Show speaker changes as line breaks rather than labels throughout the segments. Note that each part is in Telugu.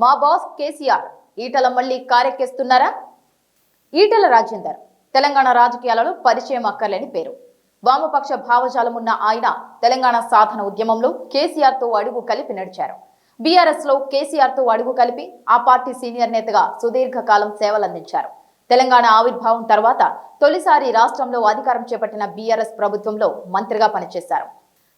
మా బాస్ కేసీఆర్. ఈటల మళ్ళీ కారెక్కేస్తున్నారా? ఈటల రాజేందర్. తెలంగాణ రాజకీయాలలో పరిచయం అక్కర్లేని పేరు. వామపక్ష భావజాలం ఉన్న ఆయన తెలంగాణ సాధన ఉద్యమంలో కేసీఆర్తో అడుగు కలిపి నడిచారు. బీఆర్ఎస్లో కేసీఆర్తో అడుగు కలిపి ఆ పార్టీ సీనియర్ నేతగా సుదీర్ఘకాలం సేవలందించారు. తెలంగాణ ఆవిర్భావం తర్వాత తొలిసారి రాష్ట్రంలో అధికారం చేపట్టిన బీఆర్ఎస్ ప్రభుత్వంలో మంత్రిగా పనిచేశారు.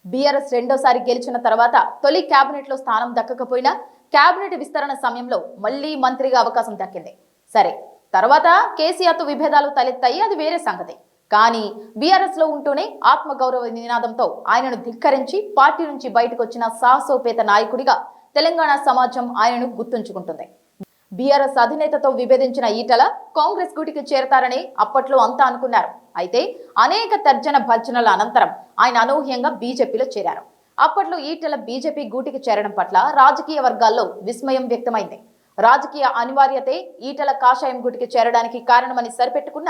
బీఆర్ఎస్ రెండోసారి గెలిచిన తర్వాత తొలి కేబినెట్లో స్థానం దక్కకపోయినా కేబినెట్ విస్తరణ సమయంలో మళ్ళీ మంత్రిగా అవకాశం దక్కింది. సరే తర్వాత కేసీఆర్తో విభేదాలు తలెత్తాయి అది వేరే సంగతి. కానీ బీఆర్ఎస్లో ఉంటూనే ఆత్మగౌరవ నినాదంతో ఆయనను ధిక్కరించి పార్టీ నుంచి బయటకు వచ్చిన సాహసోపేత నాయకుడిగా తెలంగాణ సమాజం ఆయనను గుర్తుంచుకుంటుంది. బీఆర్ఎస్ అధినేతతో విభేదించిన ఈటల కాంగ్రెస్ గుటికి చేరతారని అప్పట్లో అంతా అనుకున్నారు. అయితే అనేక తర్జన భర్జనల అనంతరం ఆయన అనూహ్యంగా బీజేపీలో చేరారు. అప్పట్లో ఈటల బీజేపీ గూటికి చేరడం పట్ల రాజకీయ వర్గాల్లో విస్మయం వ్యక్తమైంది. రాజకీయ అనివార్యతే ఈటల కాషాయం గుటికి చేరడానికి కారణమని సరిపెట్టుకున్న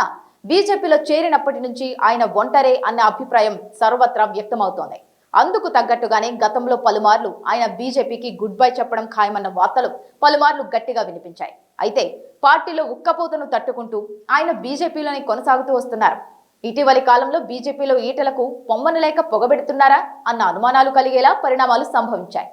బీజేపీలో చేరినప్పటి నుంచి ఆయన ఒంటరే అన్న అభిప్రాయం సర్వత్రా వ్యక్తమవుతోంది. అందుకు తగ్గట్టుగానే గతంలో పలుమార్లు ఆయన బీజేపీకి గుడ్ బై చెప్పడం ఖాయమన్న వార్తలు పలుమార్లు గట్టిగా వినిపించాయి. అయితే పార్టీలో ఉక్కపోతను తట్టుకుంటూ ఆయన బీజేపీలోనే కొనసాగుతూ వస్తున్నారు. ఇటీవలి కాలంలో బీజేపీలో ఈటలకు పొమ్మను లేక పొగబెడుతున్నారా అన్న అనుమానాలు కలిగేలా పరిణామాలు సంభవించాయి.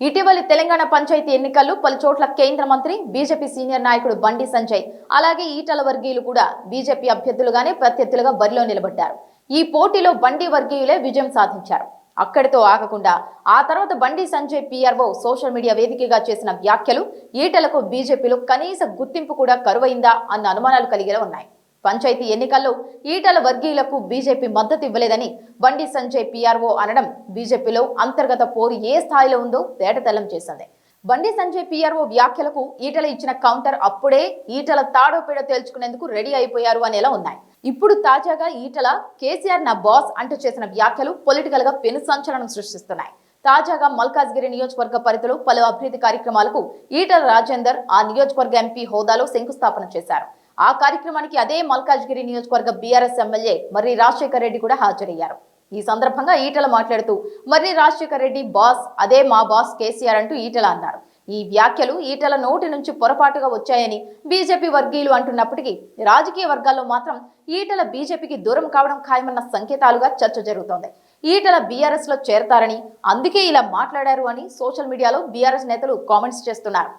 ఇటీవలి తెలంగాణ పంచాయతీ ఎన్నికల్లో పలు చోట్ల కేంద్ర మంత్రి బీజేపీ సీనియర్ నాయకుడు బండి సంజయ్ అలాగే ఈటల వర్గీయులు కూడా బీజేపీ అభ్యర్థులుగానే ప్రత్యర్థులుగా బరిలో నిలబడ్డారు. ఈ పోటీలో బండి వర్గీయులే విజయం సాధించారు. అక్కడితో ఆగకుండా ఆ తర్వాత Bandi Sanjay PRO social media వేదికగా చేసిన వ్యాఖ్యలు ఈటలకు బీజేపీలో కనీస గుర్తింపు కూడా కరువైందా అన్న అనుమానాలు కలిగేలా ఉన్నాయి. పంచాయతీ ఎన్నికల్లో ఈటల వర్గీయులకు బీజేపీ మద్దతు ఇవ్వలేదని బండి సంజయ్ పిఆర్ఓ అనడం బీజేపీలో అంతర్గత పోరు ఏ స్థాయిలో ఉందో తేటతెల్లం చేసింది. బండి సంజయ్ పిఆర్ఓ వ్యాఖ్యలకు ఈటల ఇచ్చిన కౌంటర్ అప్పుడే ఈటల తాడోపీడ తేల్చుకునేందుకు రెడీ అయిపోయారు అనేలా ఉన్నాయి. ఇప్పుడు తాజాగా ఈటల కేసీఆర్ నా బాస్ అంటూ చేసిన వ్యాఖ్యలు పొలిటికల్గా పెను సంచలనం సృష్టిస్తున్నాయి. తాజాగా మల్కాజ్గిరి నియోజకవర్గ పరిధిలో పలు అభివృద్ధి కార్యక్రమాలకు ఈటల రాజేందర్ ఆ నియోజకవర్గ ఎంపీ హోదాలో శంకుస్థాపన చేశారు. ఆ కార్యక్రమానికి అదే మల్కాజ్గిరి నియోజకవర్గ బీఆర్ఎస్ ఎమ్మెల్యే మర్రి రాజశేఖర్ రెడ్డి కూడా హాజరయ్యారు. ఈ సందర్భంగా ఈటల మాట్లాడుతూ మర్రి రాజశేఖర్ రెడ్డి బాస్ అదే మా బాస్ కేసీఆర్ అంటూ ఈటల అన్నారు. ఈ వ్యాఖ్యలు ఈటల నోటి నుంచి పొరపాటుగా వచ్చాయని బీజేపీ వర్గీయులు అంటున్నప్పటికీ రాజకీయ వర్గాల్లో మాత్రం ఈటల బీజేపీకి దూరం కావడం ఖాయమన్న సంకేతాలుగా చర్చ జరుగుతోంది. ఈటల బీఆర్ఎస్లో చేరతారని అందుకే ఇలా మాట్లాడారు అని సోషల్ మీడియాలో బీఆర్ఎస్ నేతలు కామెంట్స్ చేస్తున్నారు.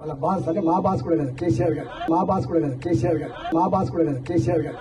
వాళ్ళ బాస్ అంటే మా బాస్ కూడా కదా కేసీఆర్ గారు. మా బాస్ కూడా కదా కేసీఆర్ గారు. మా బాస్ కూడా కదా కేసీఆర్ గారు.